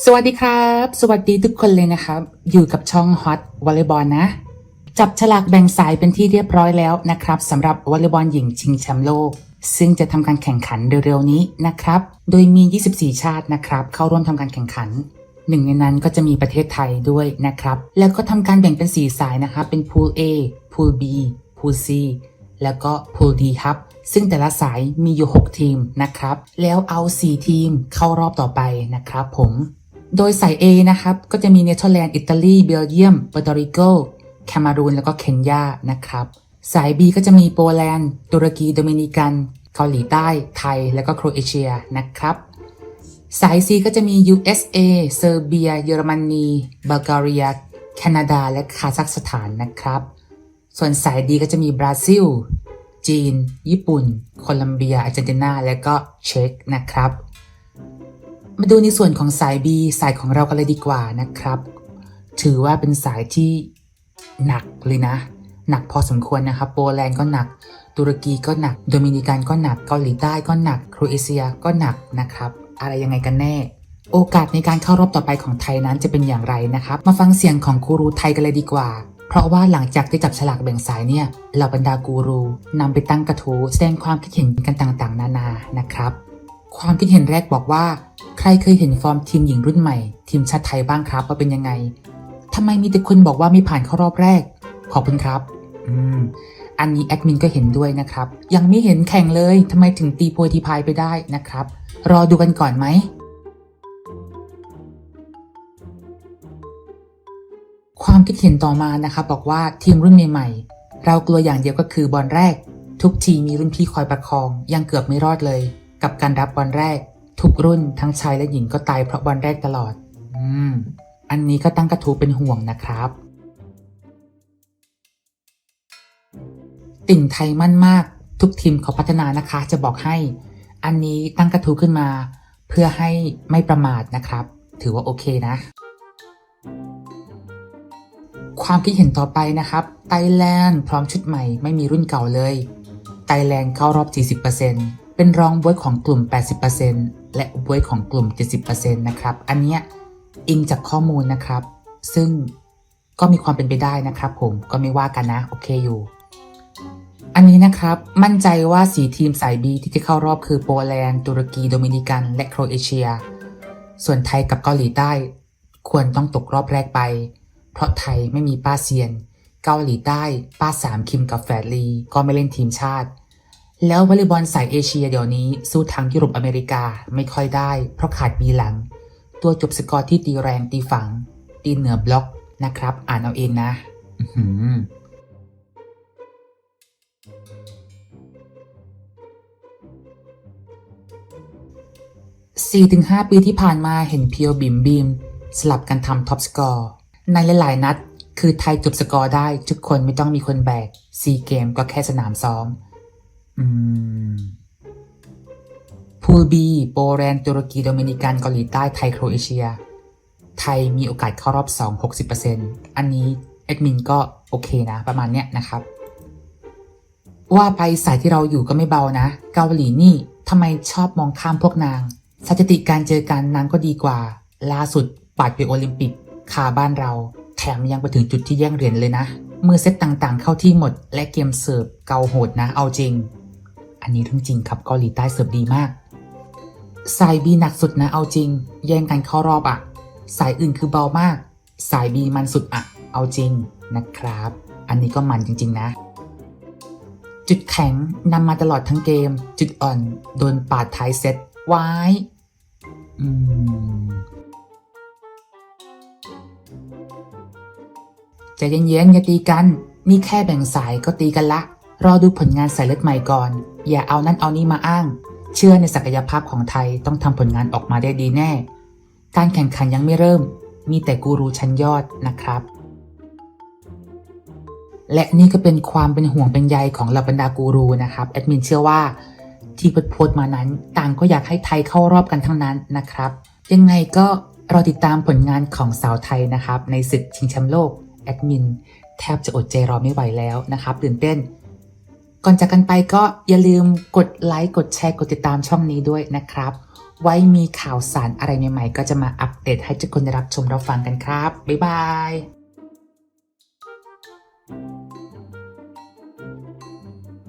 สวัสดีครับ สวัสดีทุกคนเลยนะครับ อยู่กับช่องฮอตวอลเลย์บอลนะ จับฉลากแบ่งสายเป็นที่เรียบร้อยแล้วนะครับสำหรับวอลเลย์บอลหญิงชิงแชมป์โลก ซึ่งจะทำการแข่งขันเร็วๆนี้นะครับ โดยมี 24 ชาตินะครับ เข้าร่วมทำการแข่งขันหนึ่งในนั้นก็จะมีประเทศไทยด้วยนะครับ แล้วก็ทำการแบ่งเป็น 4 สายนะครับเป็น Pool A Pool B Pool C แล้วก็ Pool D ครับ ซึ่งแต่ละสายมีอยู่ 6 ทีมนะครับ แล้วเอา 4 ทีมเข้ารอบต่อไปนะครับผม โดยสาย A นะครับ ก็จะมีเนเธอร์แลนด์ อิตาลี เบลเยียมเปอร์ตริโกแคนารูน แล้วก็เคนยา นะครับ สาย B ก็จะมีโปแลนด์ ตุรกี โดมินิกัน เกาหลีใต้ ไทย แล้วก็โครเอเชีย นะครับ สาย C ก็จะมี USA เซอร์เบีย เยอรมนีบัลแกเรีย แคนาดา และคาซัคสถาน นะครับ ส่วนสาย D ก็จะมีบราซิล จีน ญี่ปุ่น โคลัมเบีย อาร์เจนตินา และก็เช็กนะครับ มาดูในส่วนของสาย B สายของเรากันเลยดีกว่านะครับ ถือว่าเป็นสายที่หนักเลยนะ หนักพอสมควรนะครับ โปแลนด์ก็หนัก ตุรกีก็หนัก โดมินิกันก็หนัก เกาหลีใต้ก็หนัก โครเอเชียก็หนักนะครับ อะไรยังไงกันแน่ โอกาสในการเข้ารอบต่อไปของไทยนั้นจะเป็นอย่างไรนะครับ มาฟังเสียงของกูรูไทยกันเลยดีกว่า เพราะว่าหลังจากที่จับฉลากแบ่งสายเนี่ยเหล่าบรรดากูรูนำไปตั้งกระทู้แสดงความคิดเห็นกันต่างๆ นานานะครับ ความคิดเห็นแรกบอกว่า ใครเคยเห็นฟอร์มทีมหญิงรุ่นใหม่ ทีมชาติไทยบ้างครับว่าเป็นยังไงทำไมมีแต่คนบอกว่าไม่ผ่านเข้ารอบแรก ขอบคุณครับ อืม อันนี้แอดมินก็เห็นด้วยนะครับ ยังไม่เห็นแข่งเลยทำไมถึงตีโพยทีพายไปได้นะครับ รอดูกันก่อนไหมความคิดเห็นต่อมานะครับบอกว่าทีมรุ่นใหม่ๆเรากลัวอย่างเดียวก็คือบอลแรก ทุกทีมมีรุ่นพี่คอยประคอง ยังเกือบไม่รอดเลย กับการรับบอลแรก ทุกรุ่นทั้งชายและหญิงก็ตายเพราะบอลแรกตลอด อืม อันนี้ก็ตั้งกระทูเป็นห่วงนะครับ ติ่งไทยมั่นมาก ทุกทีมเขาพัฒนานะคะ จะบอกให้ อันนี้ตั้งกระทูขึ้นมา เพื่อให้ไม่ประมาทนะครับ ถือว่าโอเคนะ ความคิดเห็นต่อไปนะครับไตแลนด์พร้อมชุดใหม่ไม่มีรุ่นเก่าเลยไตแลนด์เข้ารอบ 40% เป็นรองบวยของกลุ่ม 80%และบวยของกลุ่ม 70%นะครับ อันเนี้ยอิงจากข้อมูลนะครับ ซึ่งก็มีความเป็นไปได้นะครับ ผมก็ไม่ว่ากันนะ โอเคอยู่ อันนี้นะครับมั่นใจว่าสีทีมสาย B ที่จะเข้ารอบคือโปแลนด์ตุรกีโดมินิกัน และโครเอเชีย ส่วนไทยกับเกาหลีใต้ ควรต้องตกรอบแรกไป เพราะไทยไม่มีป้าเซียน เกาหลีใต้ ป้าสามคิมกับแฟดลี ก็ไม่เล่นทีมชาติ แล้ววอลเลย์บอลสายเอเชียเดี๋ยวนี้สู้ทางยุโรปอเมริกาไม่ค่อยได้ เพราะขาดบีหลัง ตัวจบสกอร์ที่ตีแรงตีฝัง ตีเหนือบล็อกนะครับ อ่านเอาเองนะอื้อหือ4-5ปีที่ผ่านมาเห็นเพียวบิมบิมสลับกันทำท็อปสกอร์ในหลายๆนัด คือไทยจบสกอร์ได้ทุกคนไม่ต้องมีคนแบกซีเกมก็แค่สนามซ้อม พูลบีโปแลนด์ตุรกีโดมินิกันเกาหลีใต้ไทยโครเอเชีย ไทยมีโอกาสเข้ารอบ 2 60%อันนี้แอดมินก็โอเคนะ ประมาณเนี้ยนะครับ ว่าไปสายที่เราอยู่ก็ไม่เบานะ เกาหลีนี่ทำไมชอบมองข้ามพวกนาง สถิติการเจอกันนางก็ดีกว่า ล่าสุดปัดไปโอลิมปิกคาบ้านเรา แถมยังไปถึงจุดที่แย่งเหรียญเลยนะมือเซตต่างๆ เข้าที่หมดและเกมเสิร์ฟเกาโหดนะเอาจริง อันนี้เรื่องจริงครับเกาหลีใต้เสิร์ฟดีมาก สายบีหนักสุดนะเอาจริง แย่งกันเข้ารอบอะสายอื่นคือเบามาก สายบีมันสุดอะเอาจริงนะครับ อันนี้ก็มันจริง ๆ นะ จุดแข็งนำมาตลอดทั้งเกม จุดอ่อนโดนปาดท้ายเซตไว้อืมใจเย็นๆอย่าตีกัน นี่แค่แบ่งสายก็ตีกันละ รอดูผลงานสายเลือดใหม่ก่อน อย่าเอานั่นเอานี่มาอ้าง เชื่อในศักยภาพของไทยต้องทำผลงานออกมาได้ดีแน่ การแข่งขันยังไม่เริ่ม มีแต่กูรูชั้นยอดนะครับ และนี่ก็เป็นความเป็นห่วงเป็นใยของเหล่าบรรดากูรูนะครับแอดมินเชื่อว่าที่โพสต์มานั้น ต่างก็อยากให้ไทยเข้ารอบกันทั้งนั้นนะครับ ยังไงก็รอติดตามผลงานของสาวไทยนะครับ ในศึกชิงแชมป์โลกแอดมินแทบจะอดใจรอไม่ไหวแล้วนะครับตื่นเต้น ก่อนจากกันไปก็อย่าลืมกดไลค์กดแชร์กดติดตามช่องนี้ด้วยนะครับ ไว้มีข่าวสารอะไรใหม่ๆ ก็จะมาอัปเดตให้ทุกคนได้รับชมรับฟังกันครับ บ๊ายบาย